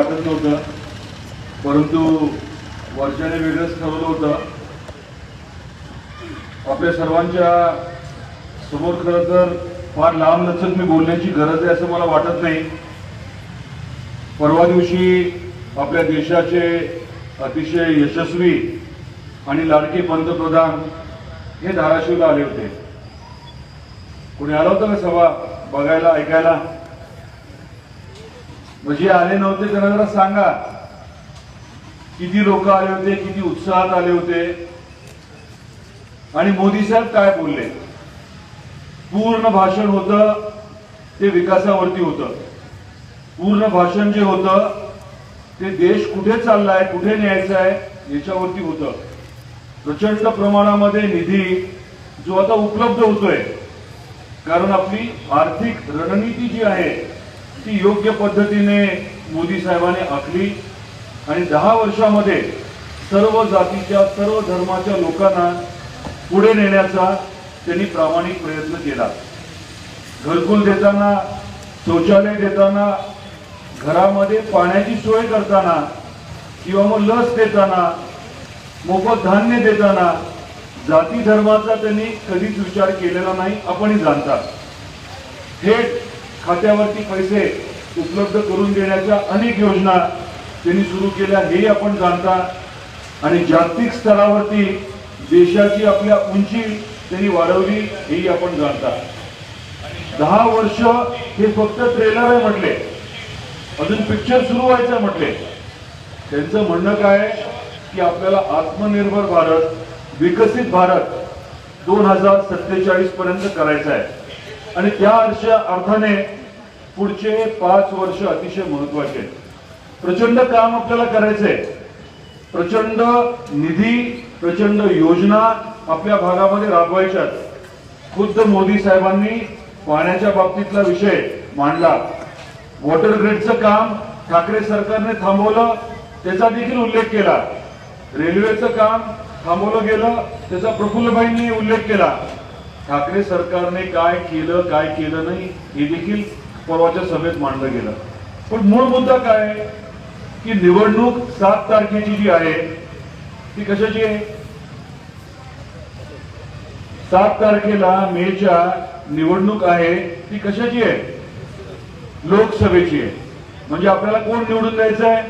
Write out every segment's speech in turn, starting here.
वाटत नव्हतं. परंतु वर्षाने वेगळंच ठरवलं होतं. आपल्या सर्वांच्या समोर खरं तर फार लांब लचक मी बोलण्याची गरज आहे असं मला वाटत नाही. परवा दिवशी आपल्या देशाचे अतिशय यशस्वी आणि लाडके पंतप्रधान हे धाराशिवला आले होते. कोणी आलं होतं का सभा बघायला ऐकायला? म्हणजे आले नव्हते त्यांना जरा सांगा. किती लोक आले होते किती उत्साहात आले होते? आणि मोदी साहेब काय बोलले? पूर्ण भाषण होतं ते विकासावरती होतं. पूर्ण भाषण जे होतं ते देश कुठे चाललाय कुठे न्यायचा आहे याच्यावरती होतं. प्रचंड प्रमाणामध्ये निधी जो आता उपलब्ध होतोय. कारण आपली आर्थिक रणनीती जी आहे ती योग्य पद्धतीने मोदी साहेबांनी आखली आणि दहा वर्षामध्ये सर्व जातीच्या सर्व धर्माच्या लोकांना पुढे नेण्याचा त्यांनी प्रामाणिक प्रयत्न केला. घरकुल देताना शौचालय देताना घरामध्ये पाण्याची सोय करताना किंवा मग लस देताना मोफत धान्य देताना जाती धर्माचा त्यांनी कधीच विचार केलेला नाही आपणही जाणतात थेट खात्यावरती पैसे उपलब्ध करून देण्याच्या अनेक योजना त्यांनी सुरू केल्या हेही आपण जाणता. आणि जागतिक स्तरावरती देशाची आपल्या उंची त्यांनी वाढवली हेही आपण जाणता. दहा वर्ष हे फक्त ट्रेलर आहे म्हटले. अजून पिक्चर सुरू व्हायचं म्हटले. त्यांचं म्हणणं काय की आपल्याला आत्मनिर्भर भारत विकसित भारत दोन हजार सत्तेचाळीस पर्यंत करायचं आहे. आणि त्या अर्थाने पुढचे पाच वर्ष अतिशय महत्त्वाचे आहेत. प्रचंड काम आपल्याला करायचंय. प्रचंड निधी प्रचंड योजना आपल्या भागामध्ये राबवायच्यात खुद्द मोदी साहेबांनी पाण्याच्या बाबतीतला विषय मांडला. वॉटर ग्रेडचं काम ठाकरे सरकारने थांबवलं त्याचा देखील उल्लेख केला. रेल्वेचं काम थांबवलं गेलं त्याचा प्रफुल्लबाईंनी उल्लेख केला. ठाकरे सरकारने काय केलं काय केलं नाही हे देखील परवाच्या सभेत मांडलं गेलं. पण मूळ मुद्दा काय आहे? की निवडणूक सात तारखेची जी आहे ती कशाची आहे? सात तारखेला मेच्या निवडणूक आहे ती कशाची आहे? लोकसभेची आहे. म्हणजे आपल्याला कोण निवडून द्यायचं आहे?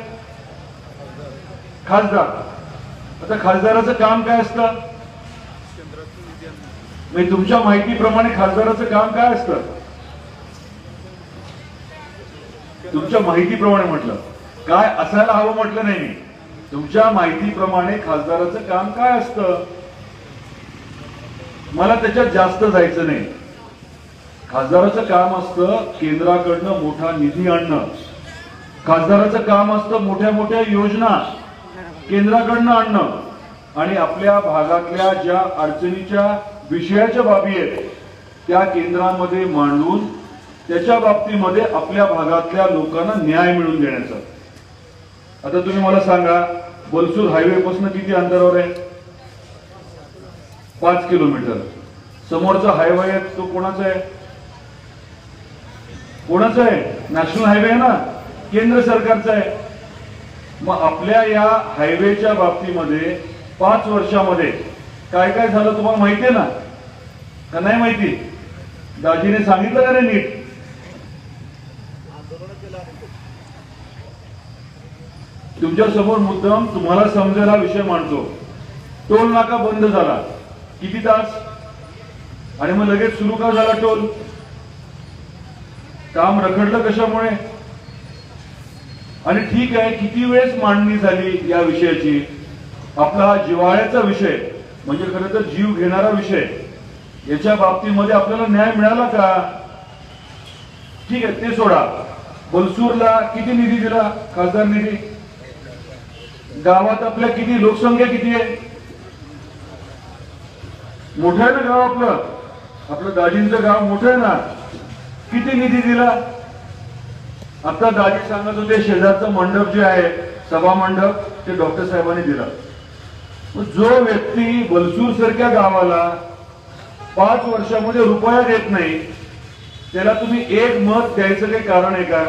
खासदार. आता खासदाराचं काम काय असतं? म्हणजे तुमच्या माहितीप्रमाणे खासदाराचं काम काय असतं? तुमच्या माहितीप्रमाणे म्हटलं. काय असायला हवं म्हटलं नाही. मी तुमच्या माहितीप्रमाणे खासदाराचं काम काय असतं? मला त्याच्यात जास्त जायचं नाही. खासदाराचं काम असतं केंद्राकडनं मोठा निधी आणणं. खासदाराचं काम असतं मोठ्या मोठ्या योजना केंद्राकडनं आणणं. आणि आपल्या भागातल्या ज्या अडचणीच्या विषयाच्या बाबी आहेत. त्या केंद्रामध्ये मांडून त्याच्या बाबतीमध्ये आपल्या भागातल्या लोकांना न्याय मिळवून देण्याचा. आता तुम्ही मला सांगा बलसूर हायवे पासून किती अंतरावर आहे? पाच किलोमीटर. समोरचा हायवे आहे तो कोणाचा आहे? कोणाचा आहे? नॅशनल हायवे आहे ना? केंद्र सरकारचा आहे. मग आपल्या या हायवेच्या बाबतीमध्ये पाच वर्षामध्ये काय काय झालं तुम्हाला माहिती आहे ना? का नाही माहिती? दाजीने सांगितलं का नाही नीट? तुमच्यासमोर मुद्दाम तुम्हाला समजेल हा विषय मांडतो. टोल नाका बंद झाला. किती तास? आणि मग लगेच सुरू का झाला टोल? काम रखडलं कशामुळे? आणि ठीक आहे किती वेळेस मांडणी झाली या विषयाची? आपला हा जिव्हाळ्याचा विषय. म्हणजे खरं तर जीव घेणारा विषय. याच्या बाबतीमध्ये आपल्याला न्याय मिळाला का? ठीक आहे ते सोडा. बलसूरला किती निधी दिला? खासदार निधी. गावात आपल्या किती? लोकसंख्या किती आहे? मोठं आहे ना गाव आपलं? आपलं दाजींचं गाव मोठं आहे ना? किती निधी दिला? आता दाजी सांगत होते शेजारचं मंडप जे आहे सभा मंडप ते डॉक्टर साहेबांनी दिलं. जो व्यक्ती बलसूर सारख्या गावाला पाच वर्षामध्ये रुपया देत नाही त्याला तुम्ही एक मत द्यायचं काही कारण आहे का?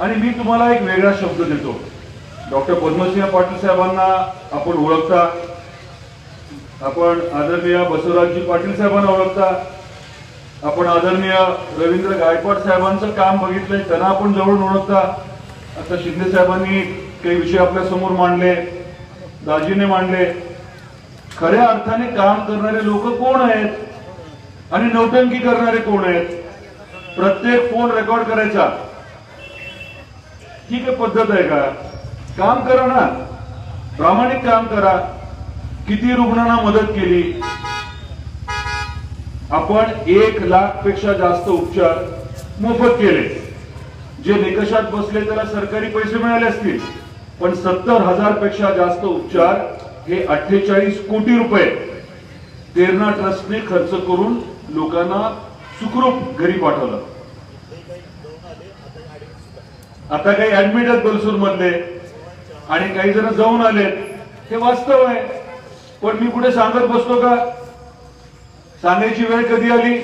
आणि मी तुम्हाला एक वेगळा शब्द देतो. डॉक्टर पद्मसिंह पाटील साहेबांना आपण ओळखता आपण आदरणीय बसवराजजी पाटील साहेबांना ओळखता आपण आदरणीय रवींद्र गायकवाड साहेबांचं काम बघितलंय त्यांना आपण जवळून ओळखता. आता शिंदे साहेबांनी काही विषय आपल्यासमोर मांडले. दाजीने मांडले खऱ्या अर्थाने काम करणारे लोक कोण आहेत आणि नौटंकी करणारे कोण आहेत? प्रत्येक फोन रेकॉर्ड करायचा. ही काही पद्धत आहे का? काम करा ना. प्रामाणिक काम करा. किती रुग्णांना मदत केली? आपण एक लाखपेक्षा जास्त उपचार मोफत केले. जे निकषात बसले त्याला सरकारी पैसे मिळाले असतील. पण सत्तर हजारपेक्षा जास्त उपचार हे अठ्ठेचाळीस कोटी रुपये तेरणा ट्रस्टने खर्च करून लोकांना सुखरूप घरी पाठवलं. आता काही ऍडमिट आहेत बलसूर मधले आणि काही जण जाऊन आले हे वास्तव आहे. पण मी कुठे सांगत बसतो का? सांगायची वेळ कधी आली?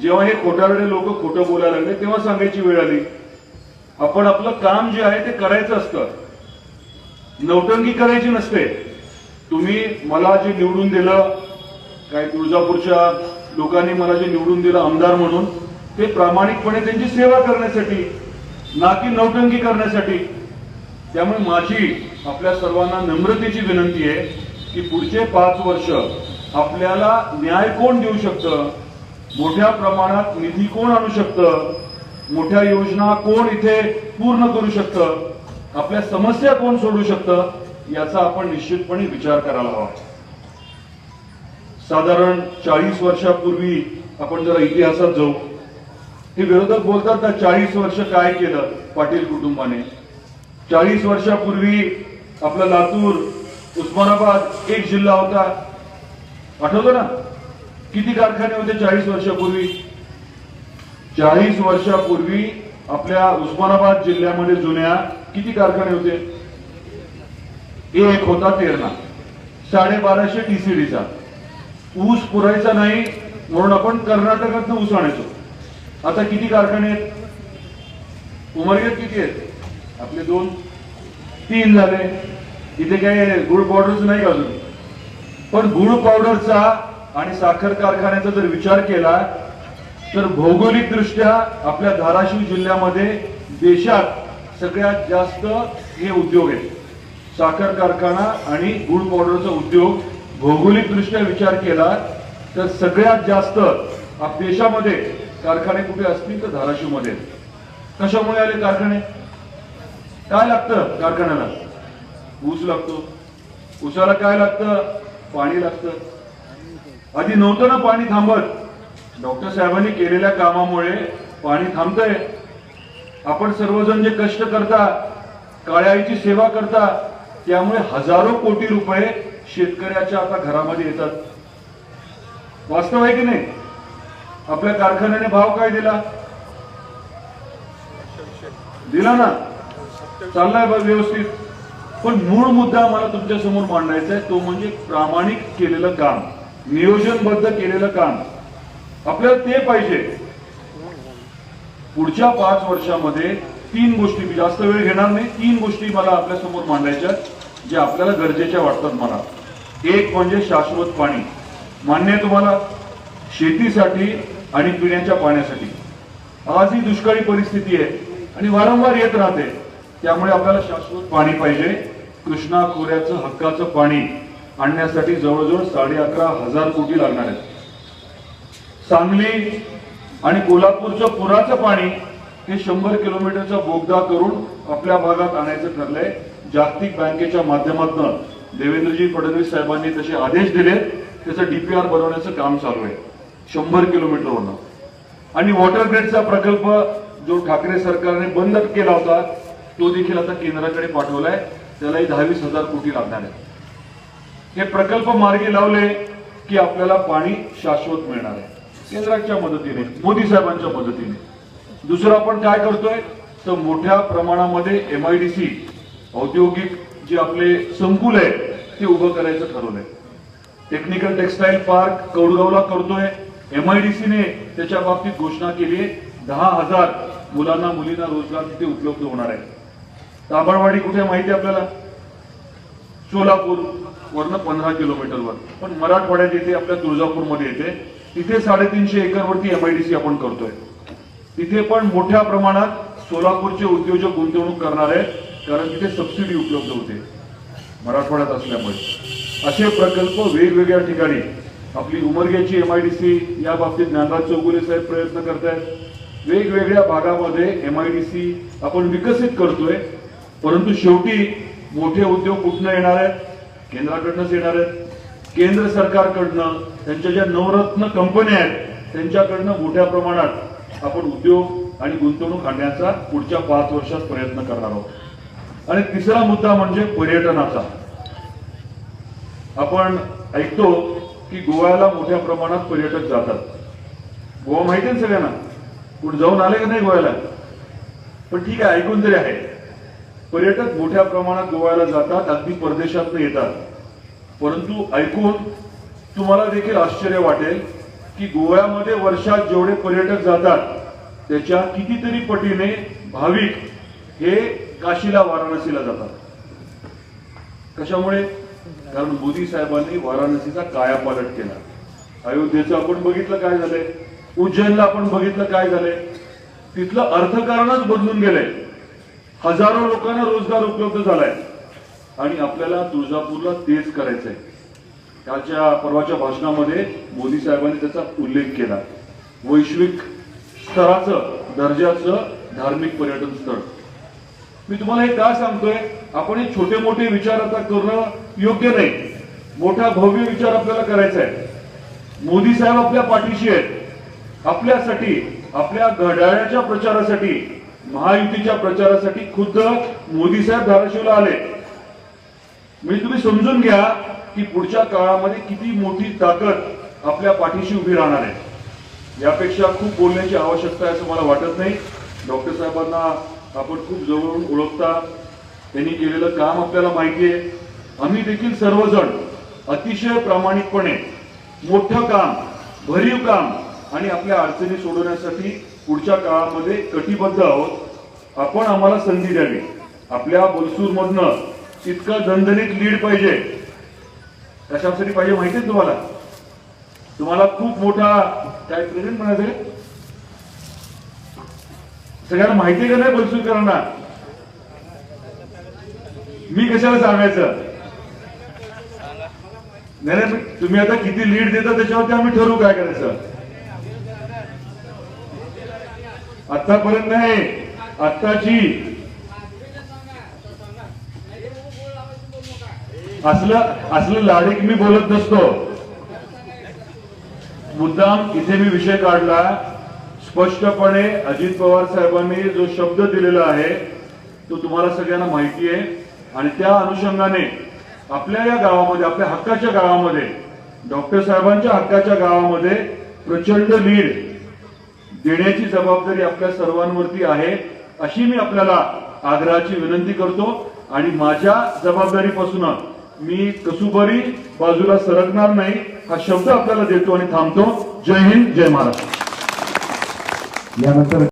जेव्हा हे खोटारडे लोक खोटं बोलायला लागले तेव्हा सांगायची वेळ आली. आपण आपलं काम जे आहे ते करायचं असतं. नौटंकी करायची नसते. तुम्ही मला जे निवडून दिलं काय तुळजापूरच्या लोकांनी मला जे निवडून दिलं आमदार म्हणून ते प्रामाणिकपणे त्यांची सेवा करण्यासाठी ना की नौटंकी करण्यासाठी त्यामुळे माझी आपल्या सर्वांना नम्रतेची विनंती आहे की पुढचे पाच वर्ष आपल्याला न्याय कोण देऊ शकतं? मोठ्या प्रमाणात निधी कोण आणू शकतं? मोठ्या योजना कोण इथे पूर्ण करू शकतं? आपल्या समस्या कोण सोडू शकतं याचा आपण निश्चितपणे विचार करायला हवा. साधारण चाळीस वर्षापूर्वी आपण जरा इतिहासात जाऊ हे विरोधक बोलतात तर चाळीस वर्ष काय केलं पाटील कुटुंबाने? चाळीस वर्षापूर्वी आपला लातूर उस्मानाबाद एक जिल्हा होता. आठवतं ना? किती कारखाने होते चाळीस वर्षापूर्वी? चाळीस वर्षापूर्वी आपल्या उस्मानाबाद जिल्ह्यामध्ये जुन्या किती कारखाने होते? एक होता तेरणा साडेबाराशे टीसीडीचा. ऊस पुरायचा नाही म्हणून आपण कर्नाटकातनं ऊस आणायचो. आता किती कारखाने आहेत? उमरगेत किती आहेत? आपले दोन. तीन झाले. इथे काय गुळ पावडरच नाही अजून? पण गुळ पावडरचा आणि साखर कारखान्याचा जर विचार केला तर भौगोलिक दृष्ट्या आपल्या धाराशिव जिल्ह्यामध्ये देशात सगळ्यात जास्त हे उद्योग आहेत. साखर कारखाना आणि गुळ पावडरचा उद्योग भौगोलिकदृष्ट्या विचार केला तर सगळ्यात जास्त देशामध्ये कारखाने कुठे असतील तर धाराशिवमध्ये. कशामुळे आले कारखाने? काय लागतं कारखान्याला? ऊस लागतो. ऊसाला काय लागतं? पाणी लागतं. आधी नव्हतं ना पाणी थांबत. डॉक्टर साहेबांनी केलेल्या कामामुळे पाणी थांबतंय. आपण सर्वजण जे कष्ट करता काळ्याची सेवा करता त्यामुळे हजारो कोटी रुपये शेतकऱ्याच्या आता घरामध्ये येतात. वास्तव आहे की नाही? आपल्या कारखान्याने भाव काय दिला? दिला ना? चाललाय बघ व्यवस्थित. पण मूळ मुद्दा मला तुमच्यासमोर मांडायचा आहे तो म्हणजे प्रामाणिक केलेलं काम नियोजनबद्ध केलेलं काम. आपल्याला ते पाहिजे. पुढच्या पाच वर्षामध्ये तीन गोष्टी मी जास्त वेळ घेणार नाही तीन गोष्टी मला आपल्यासमोर मांडायच्या जे आपल्याला गरजेच्या वाटतात मला. एक म्हणजे शाश्वत पाणी. मान्य आहे तुम्हाला शेतीसाठी आणि पिण्याच्या पाण्यासाठी. आज ही दुष्काळी परिस्थिती आहे आणि वारंवार येत राहते. त्यामुळे आपल्याला शाश्वत पाणी पाहिजे. कृष्णा खोऱ्याचं हक्काचं पाणी आणण्यासाठी जवळजवळ साडे अकरा हजार कोटी लागणार आहेत. सांगली आणि कोल्हापूरचं पुराचं पाणी हे शंभर किलोमीटरचा बोगदा करून आपल्या भागात आणायचं ठरलंय. जागतिक बँकेच्या माध्यमातून देवेंद्रजी फडणवीस साहेबांनी तसे आदेश दिले त्याचं डीपीआर बनवण्याचं काम चालू आहे. शंभर किलोमीटरवरनं. आणि वॉटर ग्रेडचा प्रकल्प जो ठाकरे सरकारने बंद केला होता तो देखील आता केंद्राकडे पाठवलाय. त्यालाही दहावीस हजार कोटी लागणार आहे. हे प्रकल्प मार्गी लावले की आपल्याला पाणी शाश्वत मिळणार आहे. केंद्राच्या मदतीने मोदी साहेबांच्या मदतीने. दुसरं आपण काय करतोय? तर मोठ्या प्रमाणामध्ये एम आय डी सी औद्योगिक जे आपले संकुल आहे ते उभं करायचं ठरवलंय. टेक्निकल टेक्सटाईल पार्क कौडगावला करतोय. एम आय डी सीने त्याच्या बाबतीत घोषणा केली आहे. दहा हजार मुलांना मुलींना रोजगार तिथे उपलब्ध होणार आहे. ताबडवाडी कुठे माहिती आहे आपल्याला? सोलापूर वरनं पंधरा किलोमीटरवर. पण मराठवाड्यात येते आपल्या तुळजापूरमध्ये येते. तिथे साडेतीनशे एकरवरती एमआयडीसी आपण करतोय. तिथे पण मोठ्या प्रमाणात सोलापूरचे उद्योजक गुंतवणूक करणार आहेत कारण तिथे सबसिडी उपलब्ध होते. मराठवाड्यात असल्यामुळे. असे प्रकल्प वेगवेगळ्या ठिकाणी. आपली उमरग्याची एमआयडीसी या बाबतीत ज्ञानराज चौगुले साहेब प्रयत्न करतायत. वेगवेगळ्या भागामध्ये एमआयडीसी आपण विकसित करतोय परंतु शेवटी मोठे उद्योग कुठनं येणार आहेत? केंद्राकडनंच येणार आहेत. केंद्र सरकारकडनं त्यांच्या ज्या नवरत्न कंपन्या आहेत त्यांच्याकडनं मोठ्या प्रमाणात आपण उद्योग आणि गुंतवणूक आणण्याचा पुढच्या पाच वर्षात प्रयत्न करणार आहोत. आणि तिसरा मुद्दा म्हणजे पर्यटनाचा. आपण ऐकतो की गोव्याला मोठ्या प्रमाणात पर्यटक जातात. गोवा माहिती आहे सगळ्यांना? कुठे जाऊन आले का नाही गोव्याला? पण ठीक आहे ऐकून तरी आहे. पर्यटक मोठ्या प्रमाणात गोव्याला जातात अगदी परदेशातनं येतात. परंतु ऐकून तुम्हाला देखील आश्चर्य वाटेल की गोव्यामध्ये वर्षात जेवढे पर्यटक जातात त्याच्या कितीतरी पटीने भाविक हे काशीला वाराणसीला जातात. कशामुळे? कारण मोदी साहेबांनी वाराणसीचा कायापालट केला. अयोध्येचं आपण बघितलं काय झालंय? उज्जैनला आपण बघितलं काय झालंय? तिथलं अर्थकारणच बदलून गेलंय. हजारो लोकांना रोजगार उपलब्ध झालाय. आणि आपल्याला तुळजापूरला तेच करायचं आहे कालच्या परवाच्या भाषणामध्ये मोदी साहेबांनी त्याचा उल्लेख केला. वैश्विक स्तराचं दर्जाचं धार्मिक पर्यटन स्थळ. मी तुम्हाला हे का सांगतोय? आपण हे छोटे मोठे विचार आता करणं योग्य नाही. मोठा भव्य विचार आपल्याला करायचा आहे मोदी साहेब आपल्या पाठीशी आहेत. आपल्यासाठी आपल्या घड्याळ्याच्या प्रचारासाठी महायुतीच्या प्रचारासाठी खुद्द मोदी साहेब धाराशिवला आले. म्हणजे तुम्ही समजून घ्या की पुढच्या काळामध्ये किती मोठी ताकद आपल्या पाठीशी उभी राहणार आहे. यापेक्षा खूप बोलण्याची आवश्यकता आहे असं मला वाटत नाही. डॉक्टर साहेबांना आपण खूप जवळून ओळखता. त्यांनी केलेलं काम आपल्याला माहिती आहे. आम्ही देखील सर्वजण अतिशय प्रामाणिकपणे मोठं काम भरीव काम आणि आपल्या अडचणी सोडवण्यासाठी पुढच्या काळामध्ये कटिबद्ध आहोत. आपण आम्हाला संधी द्यावी. आपल्या बलसूरमधनं इतकं दणदणीत लीड पाहिजे. कशासाठी पाहिजे माहितीच तुम्हाला? तुम्हाला खूप मोठा काय प्रेझेंट म्हणायचे सगळ्यांना माहिती का नाही बलसूरकरांना मी कशाला सांगायचं? नाही नाही तुम्ही आता किती लीड देता त्याच्यावरती आम्ही ठरवू काय करायचं? आतापर्यंत नाही आत्ताची असलं असलं लाडीक मी बोलत नसतो. मुद्दाम इथे मी विषय काढला. स्पष्टपणे अजित पवार साहेबांनी जो शब्द दिलेला आहे तो तुम्हाला सगळ्यांना माहिती आहे. आणि त्या अनुषंगाने आपल्या या गावामध्ये आपल्या हक्काच्या गावामध्ये डॉक्टर साहेबांच्या हक्काच्या गावामध्ये प्रचंड लीड देण्याची जबाबदारी आपल्या सर्वांवरती आहे अशी मी आपल्याला आग्रहाची विनंती करतो. आणि माझ्या जबाबदारीपासून मी कसुबरी बाजूला सरकणार नाही हा शब्द आपल्याला देतो आणि थांबतो. जय हिंद जय महाराष्ट्र. यानंतर